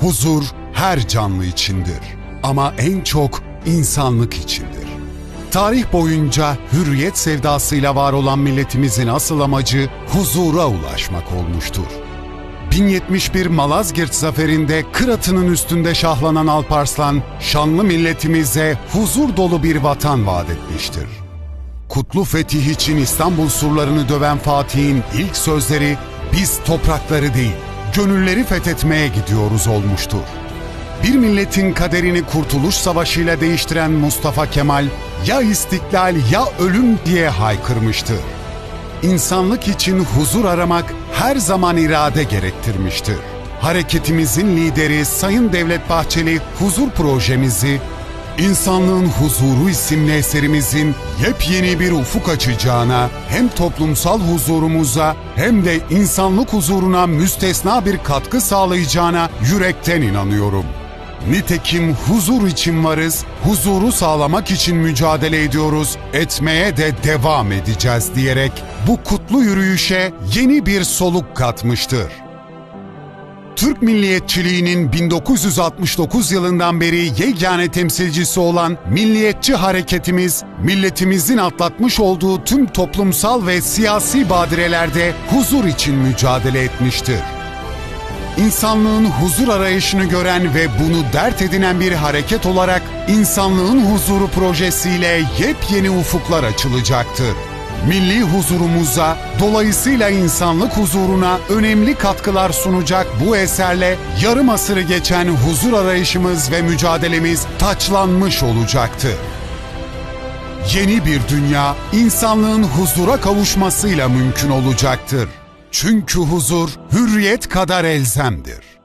Huzur her canlı içindir ama en çok insanlık içindir. Tarih boyunca hürriyet sevdasıyla var olan milletimizin asıl amacı huzura ulaşmak olmuştur. 1071 Malazgirt zaferinde Kıratı'nın üstünde şahlanan Alparslan, şanlı milletimize huzur dolu bir vatan vaat etmiştir. Kutlu fetih için İstanbul surlarını döven Fatih'in ilk sözleri biz toprakları değil, gönülleri fethetmeye gidiyoruz olmuştur. Bir milletin kaderini Kurtuluş Savaşı'yla değiştiren Mustafa Kemal ya istiklal ya ölüm diye haykırmıştır. İnsanlık için huzur aramak her zaman irade gerektirmiştir. Hareketimizin lideri Sayın Devlet Bahçeli huzur projemizi İnsanlığın Huzuru isimli eserimizin yepyeni bir ufuk açacağına, hem toplumsal huzurumuza hem de insanlık huzuruna müstesna bir katkı sağlayacağına yürekten inanıyorum. Nitekim huzur için varız, huzuru sağlamak için mücadele ediyoruz, etmeye de devam edeceğiz diyerek bu kutlu yürüyüşe yeni bir soluk katmıştır. Türk milliyetçiliğinin 1969 yılından beri yegane temsilcisi olan milliyetçi hareketimiz, milletimizin atlatmış olduğu tüm toplumsal ve siyasi badirelerde huzur için mücadele etmiştir. İnsanlığın huzur arayışını gören ve bunu dert edinen bir hareket olarak insanlığın huzuru projesiyle yepyeni ufuklar açılacaktır. Milli huzurumuza, dolayısıyla insanlık huzuruna önemli katkılar sunacak bu eserle yarım asırı geçen huzur arayışımız ve mücadelemiz taçlanmış olacaktır. Yeni bir dünya insanlığın huzura kavuşmasıyla mümkün olacaktır. Çünkü huzur hürriyet kadar elzemdir.